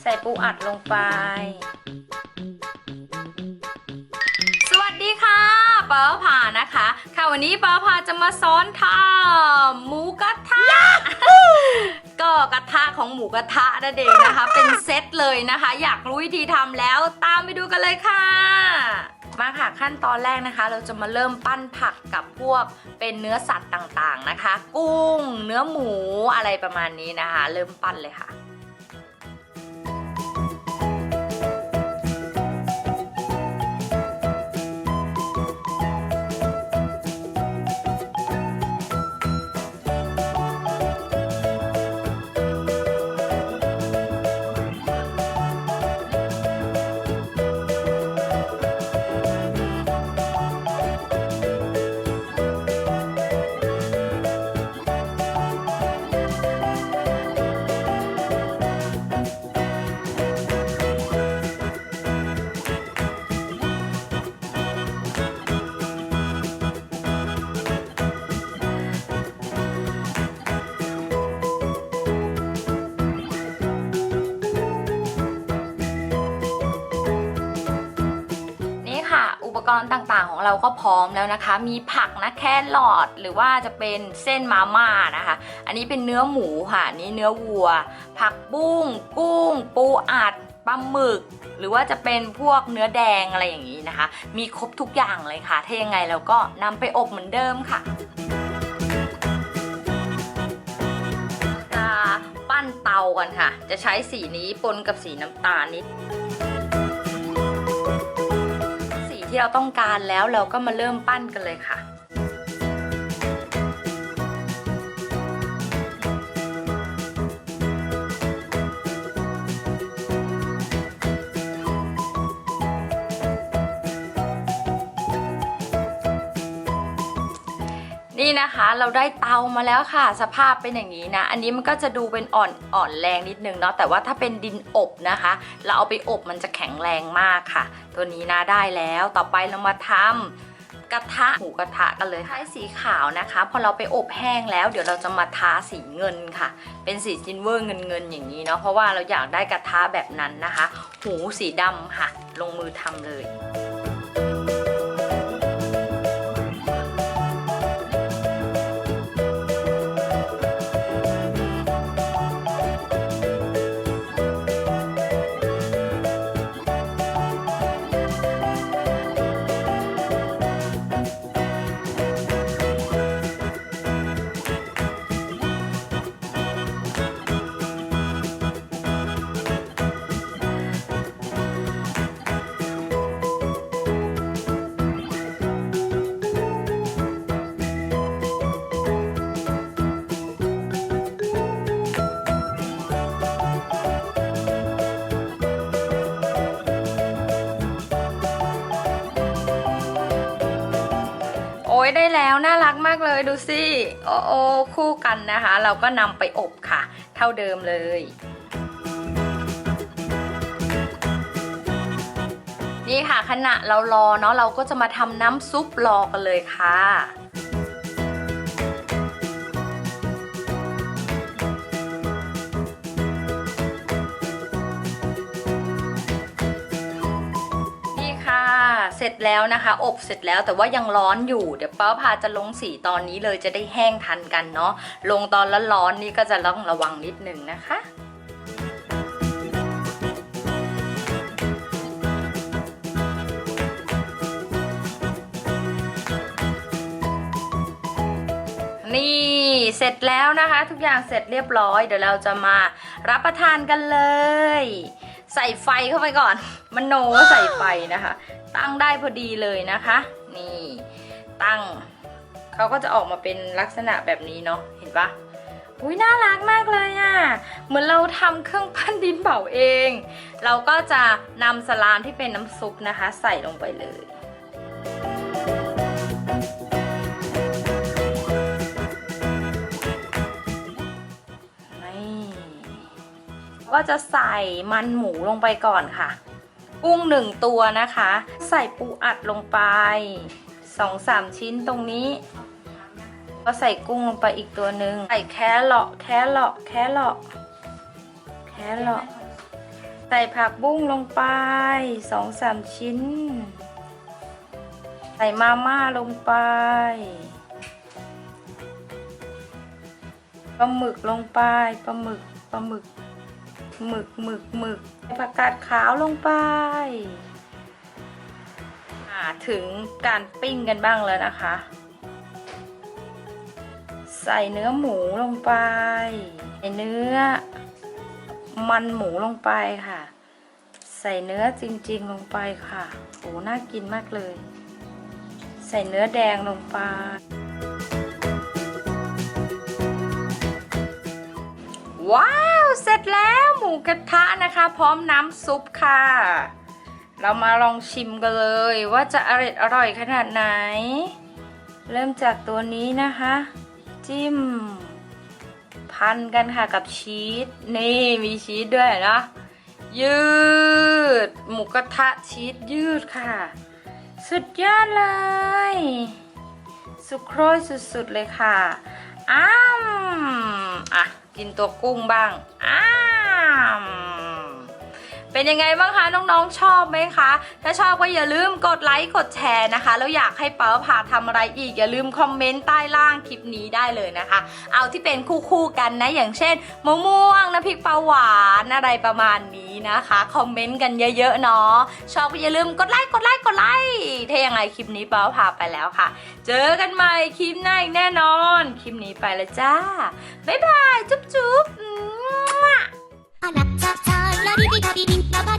ใส่ปูอัดลงไป สวัสดีค่ะป้าผานะคะ ค่ะวันนี้ป้าผาจะมาสอนทำหมูกระทะ ก็กระทะของหมูกระทะนั่นเองนะคะ เป็นเซตเลยนะคะ อยากรู้วิธีทำแล้วตามไปดูกันเลยค่ะมาค่ะขั้นตอนแรกนะคะ เราจะมาเริ่มปั้นผักกับพวกเป็นเนื้อสัตว์ต่างๆนะคะ กุ้ง เนื้อหมูอะไรประมาณนี้นะคะ เริ่มปั้นเลยค่ะ ปกรณ์ต่างๆ ของเราก็พร้อมแล้วนะคะ มีผักนะแครอทหรือว่าจะเป็นเส้นมาม่านะคะ อันนี้เป็นเนื้อหมูค่ะนี่เนื้อวัว ผักบุ้ง กุ้ง ปูอัดปลาหมึก หรือว่าจะเป็นพวกเนื้อแดงอะไรอย่างนี้นะคะ มีครบทุกอย่างเลยค่ะ ถ้ายังไงเราก็นำไปอบเหมือนเดิมค่ะจะปั้นเตากันค่ะ จะใช้สีนี้ปนกับสีน้ำตาลนิด ที่เราต้องการแล้วเราก็มาเริ่มปั้นกันเลยค่ะ นี่นะคะเราได้เตามาแล้วค่ะ สภาพเป็นอย่างนี้นะ อันนี้มันก็จะดูเป็นอ่อนอ่อนแรงนิดนึงเนาะแต่ว่าถ้าเป็นดินอบนะคะ เราเอาไปอบมันจะแข็งแรงมากค่ะ ตัวนี้นะได้แล้วต่อไปเรามาทำกระทะหมูกระทะกันเลยใช้สีขาวนะคะ พอเราไปอบแห้งแล้ว เดี๋ยวเราจะมาทาสีเงินค่ะ เป็นสีซิลเวอร์เงินเงินอย่างนี้เนาะเพราะว่าเราอยากได้กระทะแบบนั้นนะคะ หูสีดำค่ะ ลงมือทำเลย ยได้แล้วน่ารักมากเลยดูสิโอ้โอคู่กันนะคะ เราก็นำไปอบค่ะ เท่าเดิมเลยนี่ค่ะขณะเรารอเนาะเราก็จะมาทำน้ำซุปรอกันเลยค่ะ สร็จแล้วนะคะ อบเสร็จแล้วแต่ว่ายังร้อนอยู่ เดี๋ยวป้าพาจะลงสีตอนนี้เลยจะได้แห้งทันกันเนาะ ลงตอนร้อนๆนี่ก็จะต้องระวังนิดนึงนะคะนี่เสร็จแล้วนะคะ ทุกอย่างเสร็จเรียบร้อย เดี๋ยวเราจะมารับประทานกันเลย ใส่ไฟเข้าไปก่อน มันโนใส่ไฟนะคะ ตั้งได้พอดีเลยนะคะ นี่ตั้งเขาก็จะออกมาเป็นลักษณะแบบนี้เนาะเห็นปะอุ้ยน่ารักมากเลยอะ่ะ เหมือนเราทำเครื่องปั้นดินเผาเอง เราก็จะนำสลามที่เป็นน้ำซุปนะคะ ใส่ลงไปเลย ก็จะใส่มันหมูลงไปก่อนค่ะ กุ้งหนึ่งตัวนะคะ ใส่ปูอัดลงไปสองสามชิ้นตรงนี้ ก็ใส่กุ้งลงไปอีกตัวหนึ่งใส่แครอทแครอทแครอทแครอทใส่ผักบุ้งลงไปสองสามชิ้น ใส่มาม่าลงไปปลาหมึกลงไปปลาหมึกปลาหมึก หมึกหมึกหมึกใสผักกาดขาวลงไปอ่าถึงการปิ้งกันบ้างแล้วนะคะ ใส่เนื้อหมูลงไปใส่เนื้อ มันหมูลงไปค่ะ ใส่เนื้อจริงๆลงไปค่ะโหน่ากินมากเลย ใส่เนื้อแดงลงไป ว้าว เสร็จแล้ว มูกระทะนะคะ พร้อมน้ำซุปค่ะ เรามาลองชิมกันเลยว่าจะอร่อยอร่อยขนาดไหน เริ่มจากตัวนี้นะคะ จิ้ม พันกันค่ะกับชีสนี่มีชีสด้วยนะยืด หมูกระทะชีสยืดค่ะ สุดยอดเลย สุดโครยสุดๆเลยค่ะอ้ามอะกินตัวกุ้งบ้างอ้า เป็นยังไงบ้างคะน้องๆชอบไหมคะ ถ้าชอบก็อย่าลืมกดไลค์กดแชร์นะคะ แล้วอยากให้เป๋าพาทำอะไรอีกอย่าลืมคอมเมนต์ใต้ล่างคลิปนี้ได้เลยนะคะ เอาที่เป็นคู่ๆกันนะอย่างเช่นมะม่วงน้ำพริกปลาหวานอะไรประมาณนี้นะคะคอมเมนต์กันเยอะๆเนาะชอบก็อย่าลืมกดไลค์กดไลค์กดไลค์ถ้ายังไงคลิปนี้เป๋าพาไปแล้วค่ะ เจอกันใหม่คลิปหน้าอีกแน่นอน คลิปนี้ไปแล้วจ้าบ๊ายบายจุ๊บๆ 旅に旅に、なば